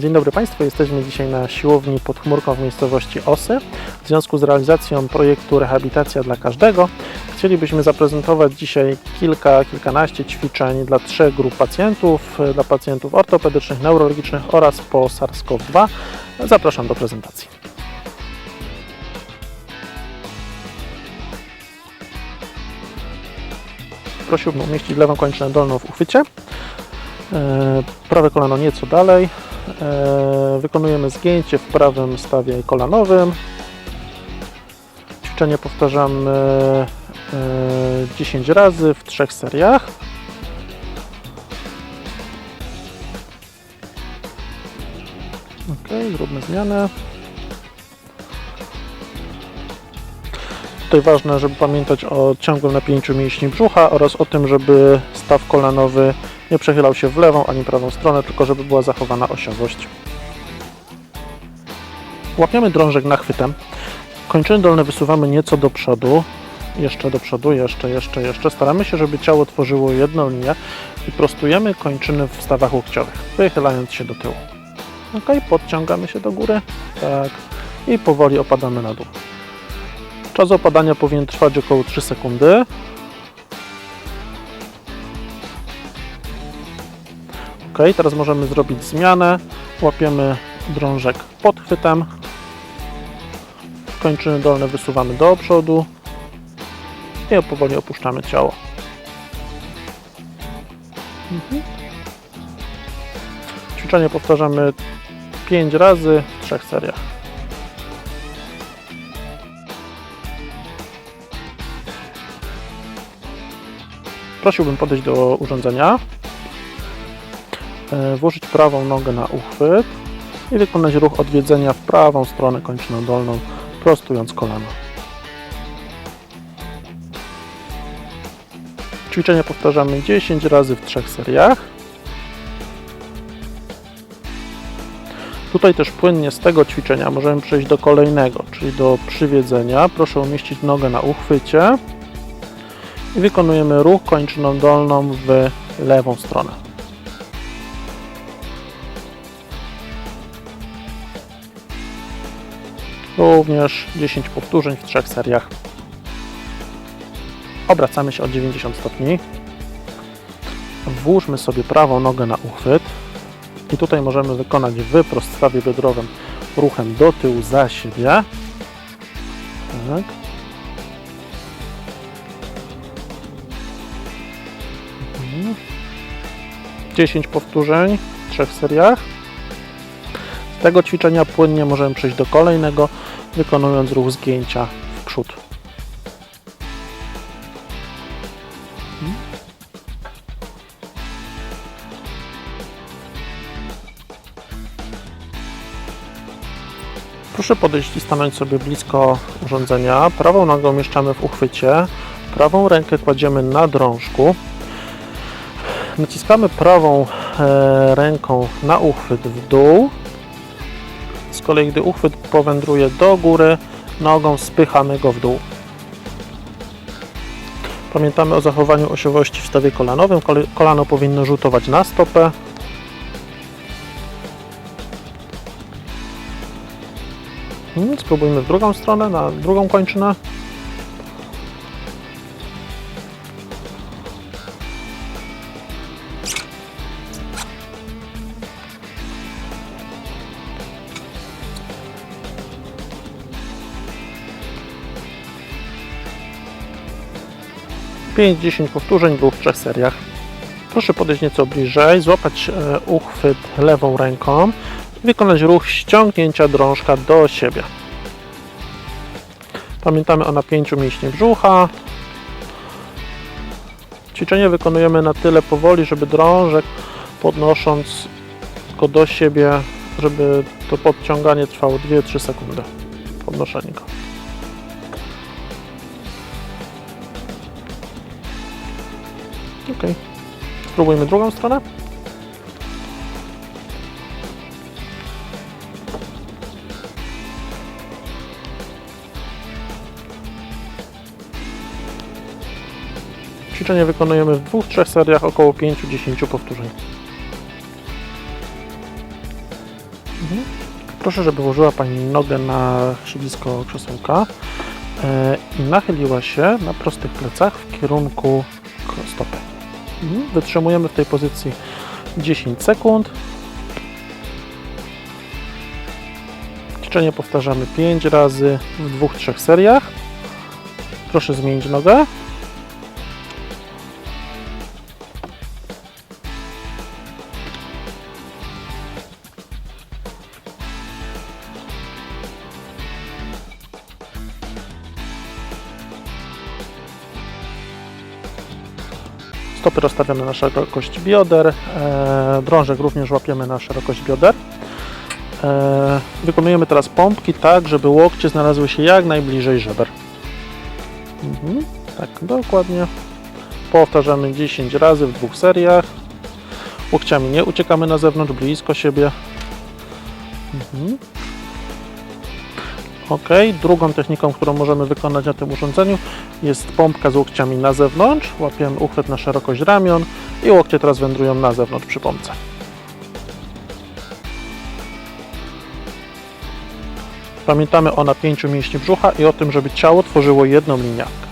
Dzień dobry Państwu, jesteśmy dzisiaj na siłowni pod chmurką w miejscowości Osy. W związku z realizacją projektu Rehabilitacja dla Każdego chcielibyśmy zaprezentować dzisiaj kilka, kilkanaście ćwiczeń dla trzech grup pacjentów, dla pacjentów ortopedycznych, neurologicznych oraz po SARS-CoV-2. Zapraszam do prezentacji. Prosiłbym umieścić lewą kończynę dolną w uchwycie. E, Prawe kolano nieco dalej. E, Wykonujemy zgięcie w prawym stawie kolanowym. Ćwiczenie powtarzamy e, 10 razy w trzech seriach. Ok, zróbmy zmianę. Tutaj ważne, żeby pamiętać o ciągłym napięciu mięśni brzucha oraz o tym, żeby staw kolanowy nie przechylał się w lewą ani prawą stronę, tylko żeby była zachowana osiowość. Łapiemy drążek nachwytem. Kończyny dolne wysuwamy nieco do przodu. Jeszcze do przodu, jeszcze, jeszcze, jeszcze. Staramy się, żeby ciało tworzyło jedną linię i prostujemy kończyny w stawach łokciowych, wychylając się do tyłu. Ok, podciągamy się do góry. Tak. I powoli opadamy na dół. Czas opadania powinien trwać około 3 sekundy. Ok, teraz możemy zrobić zmianę. Łapiemy drążek pod chwytem. Kończyny dolne wysuwamy do przodu i powoli opuszczamy ciało. Mhm. Ćwiczenie powtarzamy 5 razy w trzech seriach. Prosiłbym podejść do urządzenia, włożyć prawą nogę na uchwyt i wykonać ruch odwiedzenia w prawą stronę kończyną dolną, prostując kolano. Ćwiczenie powtarzamy 10 razy w trzech seriach. Tutaj też płynnie z tego ćwiczenia możemy przejść do kolejnego, czyli do przywiedzenia. Proszę umieścić nogę na uchwycie i wykonujemy ruch kończyną dolną w lewą stronę. Również 10 powtórzeń w trzech seriach. Obracamy się o 90 stopni. Włóżmy sobie prawą nogę na uchwyt i tutaj możemy wykonać wyprost w stawie biodrowym ruchem do tyłu za siebie. Tak. 10 powtórzeń w trzech seriach. Z tego ćwiczenia płynnie możemy przejść do kolejnego, wykonując ruch zgięcia w przód. Proszę podejść i stanąć sobie blisko urządzenia. Prawą nogę umieszczamy w uchwycie, prawą rękę kładziemy na drążku. Naciskamy prawą e, ręką na uchwyt w dół. Kolei, gdy uchwyt powędruje do góry, nogą spychamy go w dół. Pamiętamy o zachowaniu osiowości w stawie kolanowym. Kolano powinno rzutować na stopę. Hmm, Spróbujmy w drugą stronę, na drugą kończynę. Pięć, 10 powtórzeń w dwóch, trzech seriach. Proszę podejść nieco bliżej, złapać e, uchwyt lewą ręką i wykonać ruch ściągnięcia drążka do siebie. Pamiętamy o napięciu mięśni brzucha. Ćwiczenie wykonujemy na tyle powoli, żeby drążek podnosząc go do siebie, żeby to podciąganie trwało 2-3 sekundy. Podnoszenie go. Ok. Spróbujmy drugą stronę. Ćwiczenie wykonujemy w dwóch, trzech seriach, około 5-10 powtórzeń. Mhm. Proszę, żeby włożyła Pani nogę na siedzisko krzesełka e, i nachyliła się na prostych plecach w kierunku stopy. Mhm. Wytrzymujemy w tej pozycji 10 sekund. Ćwiczenie powtarzamy 5 razy w dwóch, trzech seriach. Proszę zmienić nogę. Stopy rozstawiamy na szerokość bioder, e, drążek również łapiemy na szerokość bioder. E, wykonujemy teraz pompki tak, żeby łokcie znalazły się jak najbliżej żeber. Mhm, tak, dokładnie. Powtarzamy 10 razy w dwóch seriach. Łokciami nie uciekamy na zewnątrz, blisko siebie. Mhm. Ok, drugą techniką, którą możemy wykonać na tym urządzeniu jest pompka z łokciami na zewnątrz. Łapiemy uchwyt na szerokość ramion i łokcie teraz wędrują na zewnątrz przy pompce. Pamiętamy o napięciu mięśni brzucha i o tym, żeby ciało tworzyło jedną liniatkę.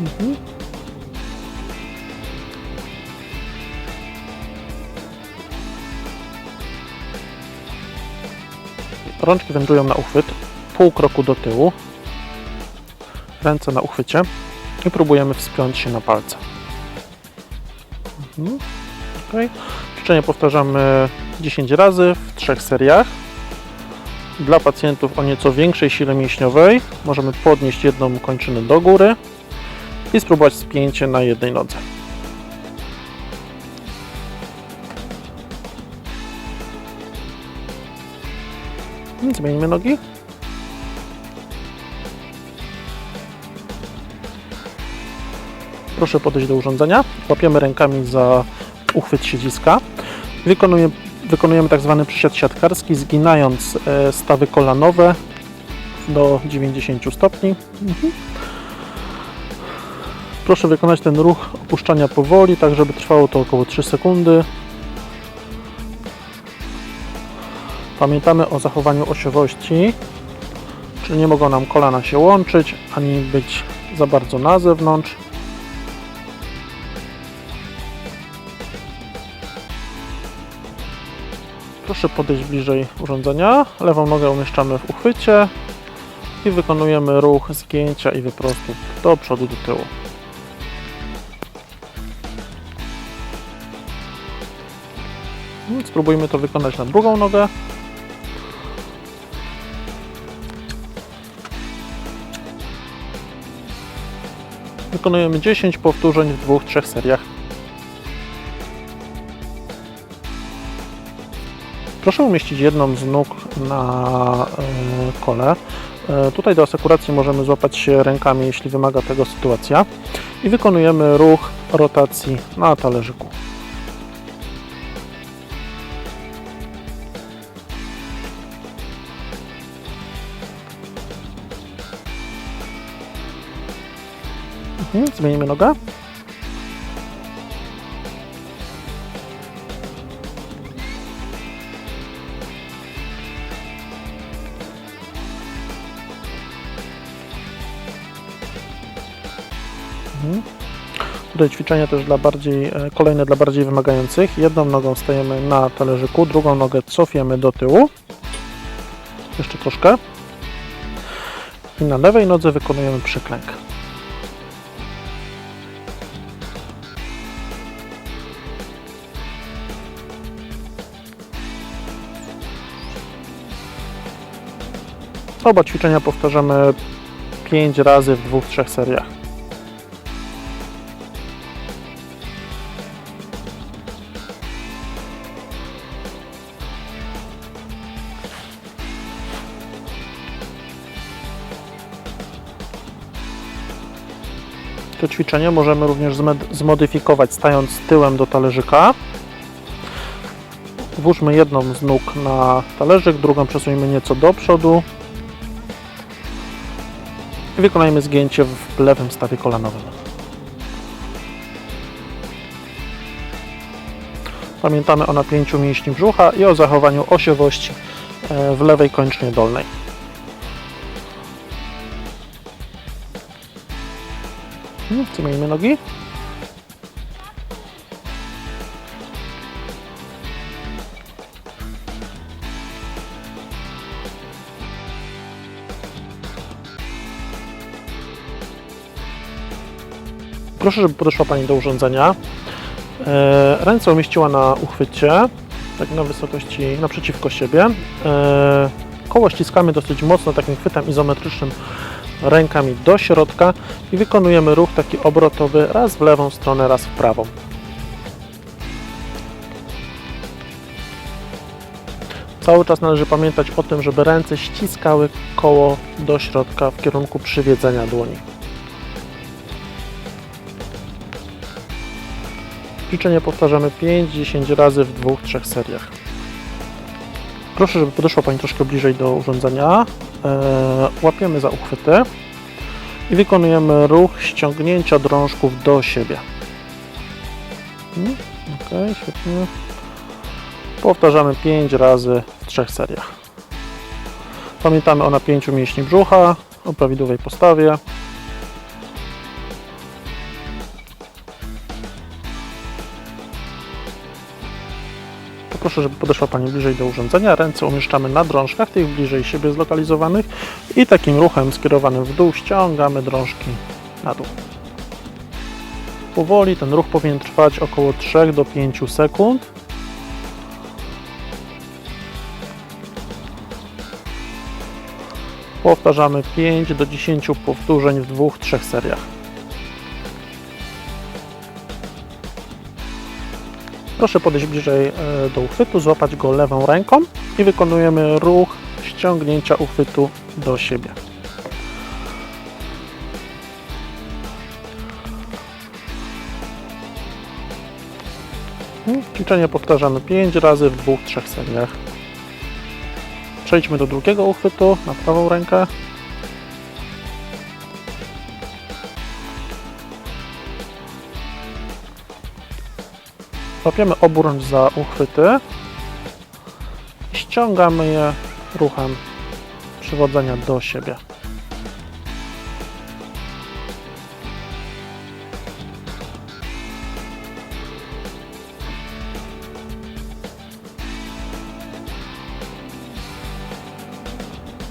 Mhm. Rączki wędrują na uchwyt, pół kroku do tyłu, ręce na uchwycie i próbujemy wspiąć się na palce. Mhm. Okay. Ćwiczenie powtarzamy 10 razy w trzech seriach. Dla pacjentów o nieco większej sile mięśniowej możemy podnieść jedną kończynę do góry i spróbować spięcie na jednej nodze. Zmieńmy nogi. Proszę podejść do urządzenia. Łapiemy rękami za uchwyt siedziska. Wykonujemy, wykonujemy tak zwany przysiad siatkarski, zginając e, stawy kolanowe do 90 stopni. Mhm. Proszę wykonać ten ruch opuszczania powoli, tak żeby trwało to około 3 sekundy. Pamiętamy o zachowaniu osiowości, czyli nie mogą nam kolana się łączyć, ani być za bardzo na zewnątrz. Proszę podejść bliżej urządzenia. Lewą nogę umieszczamy w uchwycie i wykonujemy ruch zgięcia i wyprostu do przodu, do tyłu. Spróbujmy to wykonać na drugą nogę. Wykonujemy 10 powtórzeń w dwóch, trzech seriach. Proszę umieścić jedną z nóg na e, kole. E, tutaj do asekuracji możemy złapać się rękami, jeśli wymaga tego sytuacja. I wykonujemy ruch rotacji na talerzyku. Mhm, zmienimy nogę. Tutaj ćwiczenia też dla bardziej, e, kolejne dla bardziej wymagających. Jedną nogą stajemy na talerzyku, drugą nogę cofiemy do tyłu. Jeszcze troszkę. I na lewej nodze wykonujemy przyklęk. Oba ćwiczenia powtarzamy 5 razy w dwóch, trzech seriach. To ćwiczenie możemy również zmodyfikować stając tyłem do talerzyka. Włóżmy jedną z nóg na talerzyk, drugą przesuńmy nieco do przodu. I wykonajmy zgięcie w lewym stawie kolanowym. Pamiętamy o napięciu mięśni brzucha i o zachowaniu osiowości e, w lewej kończynie dolnej. Hmm, Zmienimy nogi. Proszę, żeby podeszła Pani do urządzenia. E, Ręce umieściła na uchwycie, tak na wysokości naprzeciwko siebie. E, Koło ściskamy dosyć mocno takim chwytem izometrycznym rękami do środka i wykonujemy ruch taki obrotowy raz w lewą stronę, raz w prawą. Cały czas należy pamiętać o tym, żeby ręce ściskały koło do środka w kierunku przywiedzenia dłoni. Ćwiczenie powtarzamy 5-10 razy w dwóch, trzech seriach. Proszę, żeby podeszła Pani troszkę bliżej do urządzenia. Eee, łapiemy za uchwyty i wykonujemy ruch ściągnięcia drążków do siebie. Mm, Ok, świetnie. Powtarzamy 5 razy w trzech seriach. Pamiętamy o napięciu mięśni brzucha, o prawidłowej postawie. Poproszę, żeby podeszła Pani bliżej do urządzenia. Ręce umieszczamy na drążkach, tych bliżej siebie zlokalizowanych i takim ruchem skierowanym w dół ściągamy drążki na dół. Powoli ten ruch powinien trwać około 3 do 5 sekund. Powtarzamy 5 do 10 powtórzeń w dwóch, trzech seriach. Proszę podejść bliżej e, do uchwytu, złapać go lewą ręką i wykonujemy ruch ściągnięcia uchwytu do siebie. Ćwiczenie powtarzamy 5 razy w dwóch, trzech seriach. Przejdźmy do drugiego uchwytu na prawą rękę. Łapiemy oburącz za uchwyty i ściągamy je ruchem przywodzenia do siebie.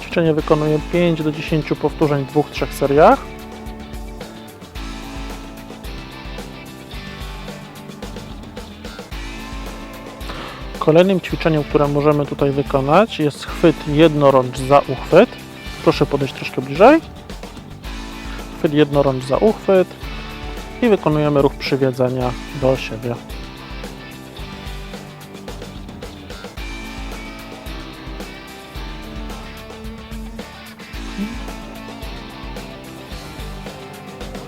Ćwiczenie wykonuję 5 do 10 powtórzeń w dwóch, trzech seriach. Kolejnym ćwiczeniem, które możemy tutaj wykonać jest chwyt jednorącz za uchwyt. Proszę podejść troszkę bliżej. Chwyt jednorącz za uchwyt i wykonujemy ruch przywiedzenia do siebie.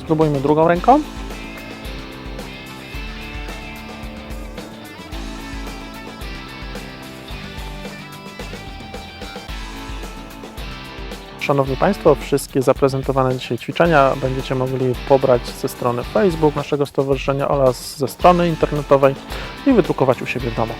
Spróbujmy drugą ręką. Szanowni Państwo, wszystkie zaprezentowane dzisiaj ćwiczenia będziecie mogli pobrać ze strony Facebook naszego stowarzyszenia oraz ze strony internetowej i wydrukować u siebie w domu.